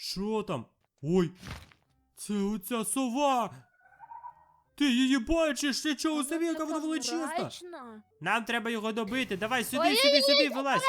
Що там? Ой, це оця сова. Ти її бачиш, нічого собі, яка вона величезна. Нам треба його добити. Давай сюди, Ой-ой-ой, сюди, сюди, вилазь.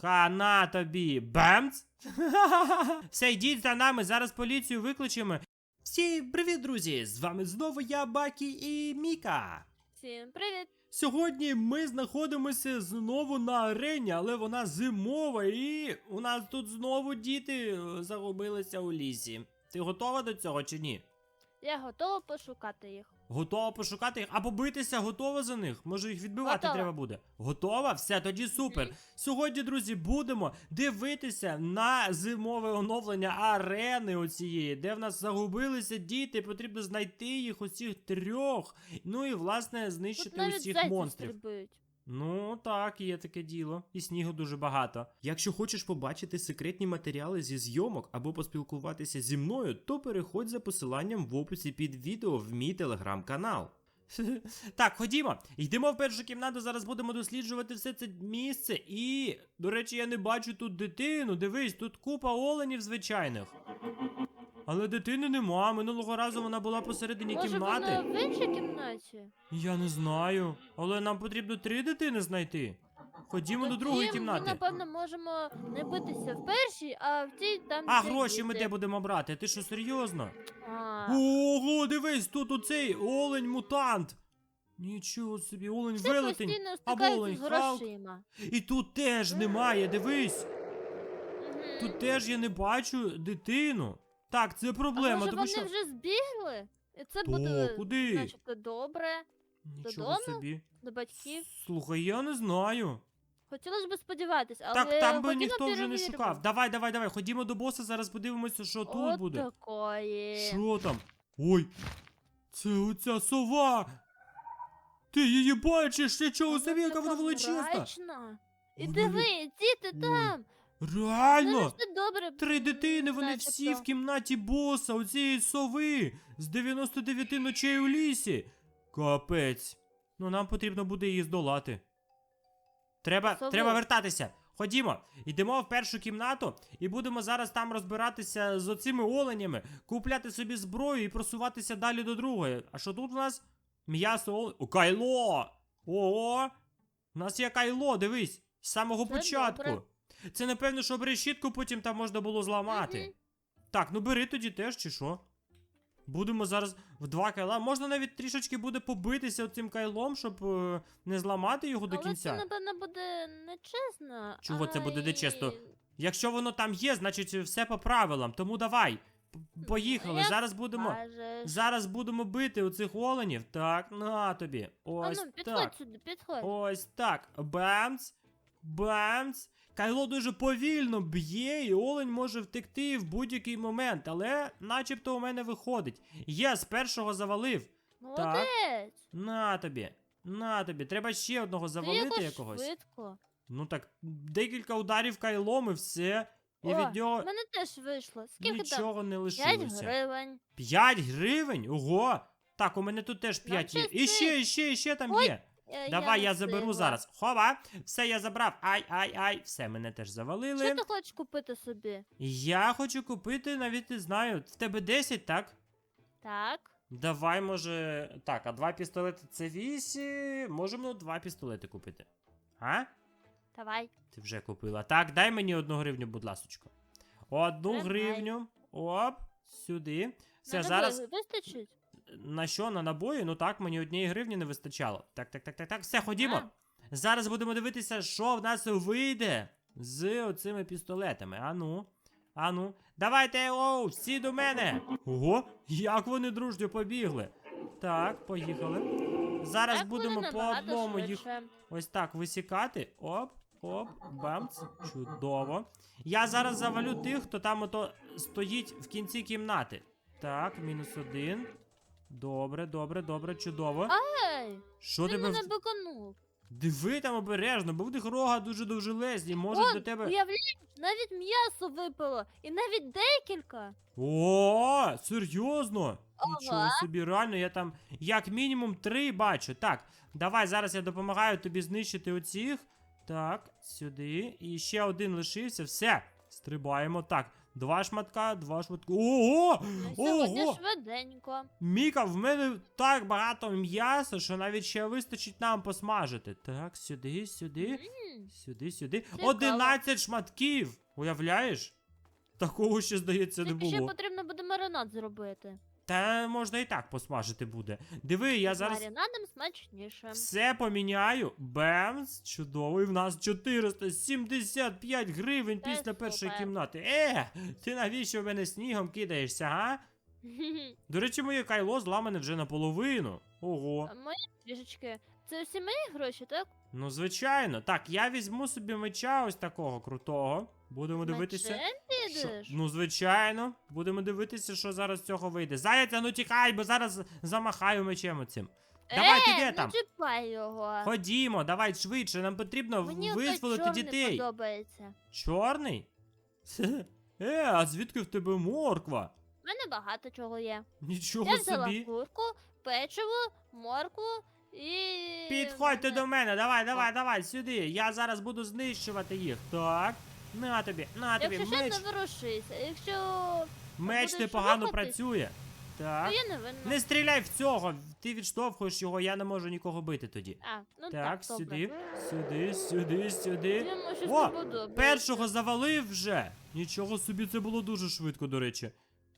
Хана тобі. Бемц. Все, йдіть за нами, зараз поліцію викличемо. Всім привіт, друзі! З вами знову я, Бакі і Міка. Всім привіт. Сьогодні ми знаходимося знову на арені, але вона зимова, і у нас тут знову діти е, загубилися у лісі. Ти готова до цього чи ні? Я готова пошукати їх. Готова пошукати їх, Або битися, готова за них? Може їх відбивати Готова. треба буде? Готова? Все, тоді супер. Сьогодні, друзі, будемо дивитися на зимове оновлення арени оцієї, де в нас загубилися діти. Потрібно знайти їх усіх трьох. Ну і власне Тут знищити навіть усіх зайці монстрів. стрибають. Ну так, є таке діло, і снігу дуже багато. Якщо хочеш побачити секретні матеріали зі зйомок або поспілкуватися зі мною, то переходь за посиланням в описі під відео в мій телеграм-канал. Так, ходімо. Йдемо в першу кімнату. Зараз будемо досліджувати все це місце. І, до речі, я не бачу тут дитину. Дивись, тут купа оленів звичайних. Але дитини нема. Минулого разу вона була посередині Може кімнати. вона в іншій кімнаті? Я не знаю, але нам потрібно три дитини знайти. Ходімо до другої Тоді кімнати. Ми, напевно, можемо не битися в першій, а в тій там. А гроші ми де будемо брати? Ти що серйозно? А, Ого, дивись, тут оцей олень мутант. Нічого собі, олень Всі велетень. постійно або стикаються олень з Халк. грошима. І тут теж немає, дивись. Тут теж я не бачу дитину. Так, це а проблема, може тому вони що. вже збігли? І це То, буде куди? начебто добре Нічого додому? собі. до батьків. Слухай, я не знаю. Хотілося б сподіватися, але Так, там би ходімо ніхто вже не перевіримо. шукав. Давай, давай, давай, ходімо до боса, зараз подивимося, що тут От буде. такої. Що там? Ой, це оця сова. Ти її бачиш, нічого собі, яка вона величезна. І Вона диви, діти Ой, там. Реально! Ну, все добре. Три дитини, вони всі начебто. в кімнаті боса, оцієї сови з 99 ночей у лісі. Капець. Ну нам потрібно буде її здолати. Треба, треба вертатися. Ходімо, йдемо в першу кімнату і будемо зараз там розбиратися з оцими оленями, купляти собі зброю і просуватися далі до другої. А що тут у нас? М'ясо олень. О, кайло! Ого! У нас є кайло, дивись, з самого Це початку. добре. Це напевно, щоб решітку потім там можна було зламати. Мгм. Так, ну бери тоді теж, чи що? Будемо зараз в два кайла. Можна навіть трішечки буде побитися цим кайлом, щоб е, не зламати його до Але кінця. це, напевно, буде нечесно. Чого це буде нечесно? Якщо воно там є, значить все по правилам. Тому давай. п- Поїхали. як Зараз будемо. Кажеш. Зараз будемо бити оцих оленів. Так, на тобі. А Ось ну, підходь так. сюди, підходь. Ось так. Бамц. Бамц. Кайло дуже повільно б'є, і олень може втекти в будь-який момент, але начебто у мене виходить. Я з першого завалив. Молодець. На тобі. На тобі. Треба ще одного Ти завалити якось якогось. швидко. Ну так, декілька ударів кайлом і все. І О, від нього мене теж вийшло. Скільки там? нічого не 5 лишилося. гривень. 5 гривень? Ого! Так, у мене тут теж 5 є. І щастить. ще, і ще, і ще там Ой, є. Е, Давай, я, не заберу зараз. Хова, все я забрав. Ай, ай, ай. Все, мене теж завалили. Що ти хочеш купити собі? Я хочу купити, навіть не знаю. В тебе 10, так? Так. Давай, може. Так, а два пістолети це 8. Можемо два пістолети купити. А? Давай. Ти вже купила. Так, дай мені одну гривню, будь ласочка. Одну Тримай. гривню. Оп, сюди. Все, На зараз. вистачить? На що? На набої? Ну так, мені однієї гривні не вистачало. Так, так, так, так, так. Все, ходімо. А. Зараз будемо дивитися, що в нас вийде з оцими пістолетами. Ану. Ану. Давайте, оу, всі до мене. Ого, як вони дружньо побігли. Так, поїхали. Зараз Так будемо по одному їх ось так висікати. Оп, оп, бамц. Чудово. Я зараз завалю тих, хто там ото стоїть в кінці кімнати. Так, мінус один. Добре, добре, добре, чудово. Ей, Що ти тебе. мене в-. Диви там обережно, бо в них рога дуже довжелезні, можуть до тебе. уявляєш, навіть м'ясо випало, і навіть декілька. О, серйозно? Нічого собі, реально, я там як мінімум три бачу. Так, давай зараз я допомагаю тобі знищити оцих. Так, сюди. І ще один лишився. Все. Стрибаємо. Так, два шматка, два шматка. Ого! Ну, Сьогодні Ого! швиденько. Міка, в мене так багато м'яса, що навіть ще вистачить нам посмажити. Так, сюди, сюди, М, сюди, сюди. Цікаво. 11 шматків! Уявляєш? Такого ще, здається, не Тільки ще було. потрібно буде маринад зробити. Та можна і так посмажити буде. Диви, я зараз маринадом смачніше. все поміняю. Бемс, чудово, і в нас 475 гривень Та після першої супер. кімнати. Е, ти навіщо в мене снігом кидаєшся, га? До речі, моє кайло зламане вже наполовину. Ого. А Мої трішечки. Це всі мої гроші, так? Ну, звичайно. Так, я візьму собі меча ось такого крутого. Будемо дивитися. Що? Ну, звичайно. Будемо дивитися, що зараз з цього вийде. Заяця, ну тікай, бо зараз замахаю мечем оцим. Давай, ти е, де не там? чіпай його. Ходімо, давай швидше, нам потрібно Мені отой визволити чорний дітей. подобається. Чорний? Е, а звідки в тебе морква? У мене багато чого є. Нічого Я взяла собі. курку, печиво, моркву і. Підходьте до мене, давай, давай, давай, сюди. Я зараз буду знищувати їх. Так. На тобі, на тобі, Якщо що, меч. не ворушися. Якщо. Меч будеш непогано рухатись, працює. то Так. я не винна. Не стріляй в цього. Ти відштовхуєш його, я не можу нікого бити тоді. А, ну Так, так, сюди, добре. сюди, сюди, сюди. Йому щось О, не. Першого завалив вже. Нічого собі, це було дуже швидко, до речі.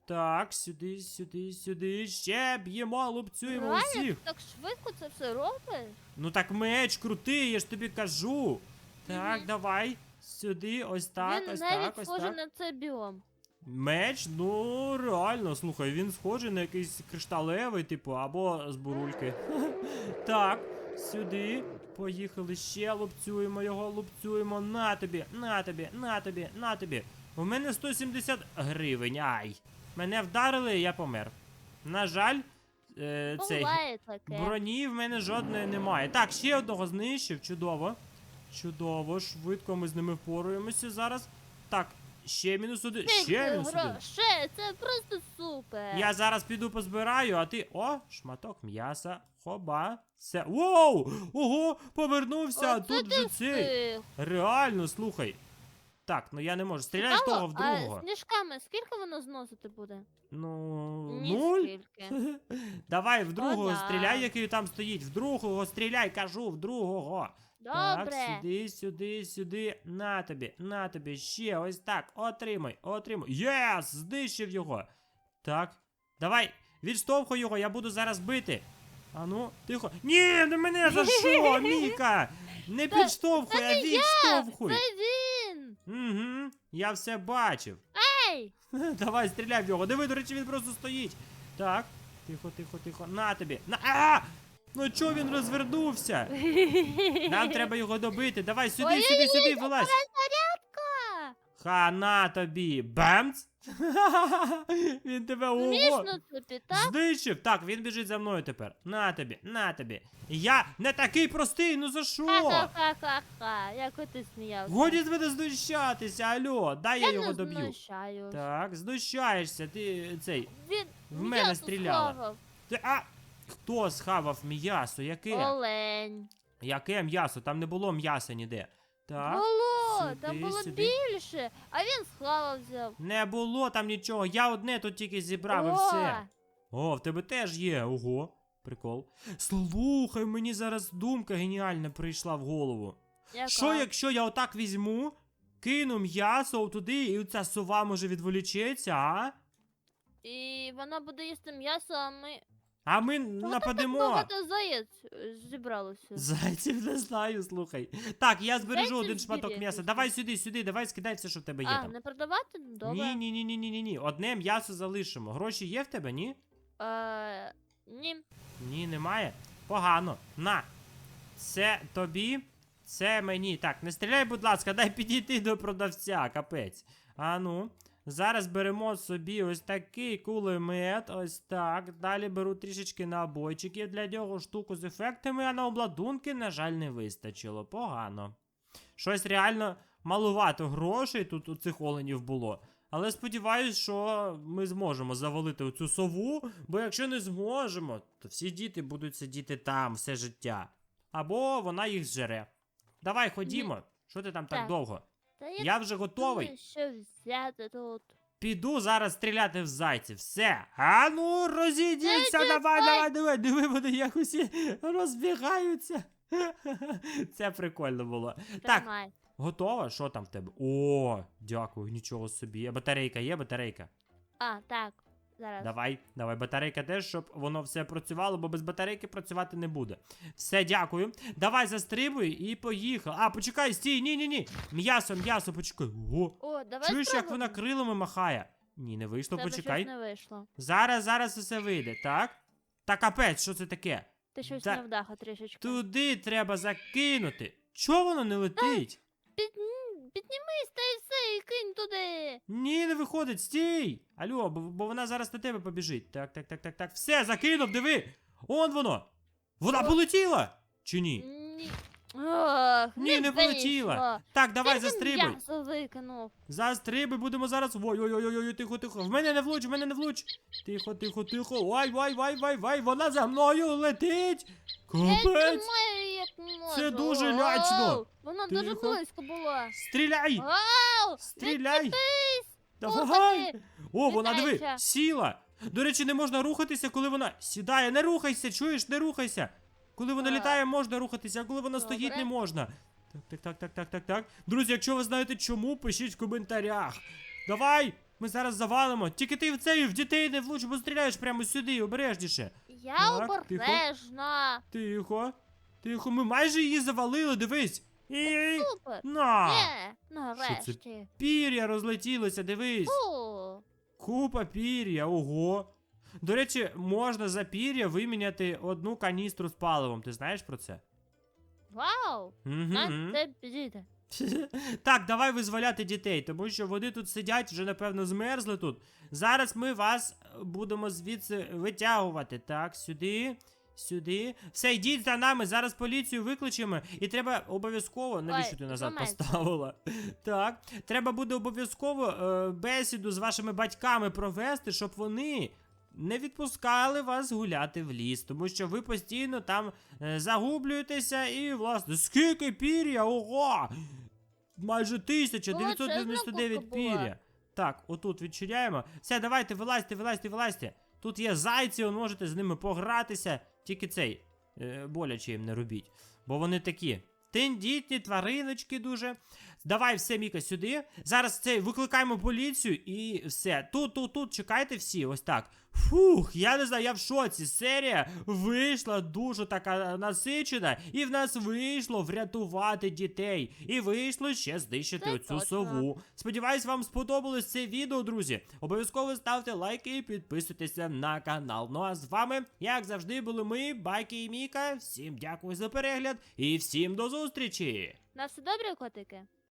Так, сюди, сюди, сюди. Ще б'ємо, лупцюємо Реально, усіх. ти так швидко це все робиш? Ну так меч крутий, я ж тобі кажу. Так, давай. Сюди, ось так, Він ось навіть так, ось схожий так. на цей біом. Меч, ну реально, слухай, він схожий на якийсь кришталевий, типу, або з бурульки. так, сюди. Поїхали ще, лупцюємо його, лупцюємо. На тобі, на тобі, на тобі, на тобі. У мене 170 гривень. Ай. Мене вдарили, я помер. На жаль, е, цей. Броні в мене жодної немає. Так, ще одного знищив, чудово. Чудово, швидко ми з ними впоруємося зараз. Так, ще мінус один. Ще мінус один. грошей, це просто супер. Я зараз піду позбираю, а ти. О, шматок м'яса. Хоба. Все. Воу! Ого! Повернувся! Оце тут ти вже цей. встиг. Реально, слухай. Так, ну я не можу. Стріляй з того в другого. А сніжками скільки воно зносити буде? Ну. Ні, Нуль? скільки. Давай в другого да. стріляй, який там стоїть. В другого стріляй, кажу, в другого. Так, сюди, сюди, сюди. На тобі, на тобі. Ще ось так. Отримай, отримай. Єс! Знищив його. Так. Давай, відштовхуй його, я буду зараз бити. Ану, тихо. Ні, не мене за що, Міка? Не підштовхуй, а відштовхуй. Це він! Угу, я все бачив. Ей! Давай, стріляй в нього. Диви, до речі, він просто стоїть. Так. Тихо, тихо, тихо. На тобі. На. А! Ну чого він розвернувся? Нам треба його добити. Давай сюди, сюди, сюди, вилазь. Зарядка! Ха, на тобі. Бемц. Він тебе ого. Смішно тобі, так? Знищив. Так, він біжить за мною тепер. На тобі, на тобі. Я не такий простий, ну за що? Ха-ха-ха-ха-ха. Як ти сміявся? Годі з мене знущатися, алло, дай я, Я його не доб'ю. знущаюсь. Так, знущаєшся, ти цей. Він В мене стріляла. Ти, а! Хто схавав м'ясо? Яке? Олень. Яке м'ясо? Там не було м'яса ніде. Так. Було, сюди, там було сюди. більше, а він схавав взяв. Не було там нічого. Я одне тут тільки зібрав і О, все. О, в тебе теж є. Ого. Прикол. Слухай, мені зараз думка геніальна прийшла в голову. яка? Що якщо я отак візьму, кину м'ясо туди, і ця сова може відволічеться, а? І вона буде їсти м'ясо, а ми. А ми Чого так багато заєць е, зібралося. Зайців не знаю, слухай. Так, я збережу Зайців один шматок звірі м'яса. Давай сюди, сюди, давай скидай все, що в тебе є А, там. не продавати? Добре. Ні, ні, ні, ні, ні, ні, ні. Одне м'ясо залишимо. Гроші є в тебе, ні? Е, ні. Ні, немає. Погано. На. Це тобі, це мені. Так, не стріляй, будь ласка, дай підійти до продавця, капець. А ну. Зараз беремо собі ось такий кулемет, ось так. Далі беру трішечки набойчиків для нього, штуку з ефектами, а на обладунки, на жаль, не вистачило. Погано. Щось реально малувато грошей тут у цих оленів було. Але сподіваюсь, що ми зможемо завалити оцю сову, бо якщо не зможемо, то всі діти будуть сидіти там все життя. Або вона їх зжере. Давай ходімо. Що ти там так Так. довго? Та Я вже готовий. думаю, що взяти тут. Піду зараз стріляти в зайців. Все. А ну, розійдіться, давай, давай, давай. Диви, вони як усі розбігаються. Це прикольно було. Так, Тримай. готова? Що там в тебе? О, дякую, нічого собі. А Батарейка є, батарейка. А, так. Зараз. Давай, давай, батарейка теж, щоб воно все працювало, бо без батарейки працювати не буде. Все, дякую. Давай застрибуй і поїхав. А, почекай, стій, ні, ні, ні. М'ясо, м'ясо, почекай. Ого. О, давай Чуєш, як спробуємо. вона крилами махає? Ні, не вийшло, тебе почекай. щось не вийшло. Зараз, зараз усе вийде, так? Та капець, що це таке? Ти щось Та- не вдаха трішечки. Туди треба закинути. Чого воно не летить? Під... м, Піднімись та все, кинь Ні, не виходить, стій! Алло, бо, бо вона зараз на тебе побіжить. Так, так, так, так, так. Все, закинув, диви! Он воно! Вона полетіла! Чи ні? Ні. Ох, Ні, не полетіла. Так, давай застрибуй. викинув. Застрибуй, будемо зараз. Ой, ой, ой, ой, тихо, тихо. В мене не влуч, в мене не влуч. Тихо, тихо, тихо. Вай, вай, вай, вай, вай. Вона за мною летить. Я Капець. як можу. Це дуже лячно. Оу, Вона дуже Тихо. близько була. Стріляй! Стріляй! Давай! Слухайте, О, вона диви, сіла. До речі, не можна рухатися, коли вона сідає. Не рухайся, чуєш, не рухайся. Коли вона Так. літає, можна рухатися, а коли вона стоїть, Добре. не можна. Так, так, так, так, так, так, так. Друзі, якщо ви знаєте чому, пишіть в коментарях. Давай! Ми зараз завалимо. Тільки ти в цей в дітей не влуч, бо стріляєш прямо сюди, обережніше. Я Так, тихо. обережна. Тихо. Тихо, ми майже її завалили, дивись. І... Супер. На! Є, нарешті. Пір'я розлетілося, дивись. Фу. Купа пір'я, ого. До речі, можна за пір'я виміняти одну каністру з паливом. Ти знаєш про це? Вау. На це підійде. Так, давай визволяти дітей, тому що вони тут сидять, вже напевно змерзли тут. Зараз ми вас будемо звідси витягувати. Так, сюди, сюди. Все, йдіть за нами, зараз поліцію викличемо. І треба обов'язково. Навіщо ти назад зламається. поставила? Так, треба буде обов'язково е, бесіду з вашими батьками провести, щоб вони. Не відпускали вас гуляти в ліс, тому що ви постійно там е, загублюєтеся і, власне, скільки пір'я, ого! Майже 1999 Величезна купа була. пір'я. Так, отут відчиняємо. Все, давайте, вилазьте, вилазьте, вилазьте. Тут є зайці, ви можете з ними погратися. Тільки цей е, боляче їм не робіть. Бо вони такі тендітні, твариночки дуже. Давай все, Міка, сюди. Зараз цей викликаємо поліцію і все. Тут, тут, тут, чекайте всі, ось так. Фух, я не знаю, я в шоці. Серія вийшла дуже така насичена, і в нас вийшло врятувати дітей. І вийшло ще знищити Це оцю сову. Сподіваюсь, вам сподобалось це відео, друзі. Обов'язково ставте лайки і підписуйтеся на канал. Ну а з вами, як завжди, були ми, Байки і Міка. Всім дякую за перегляд і всім до зустрічі! На все добре, котики?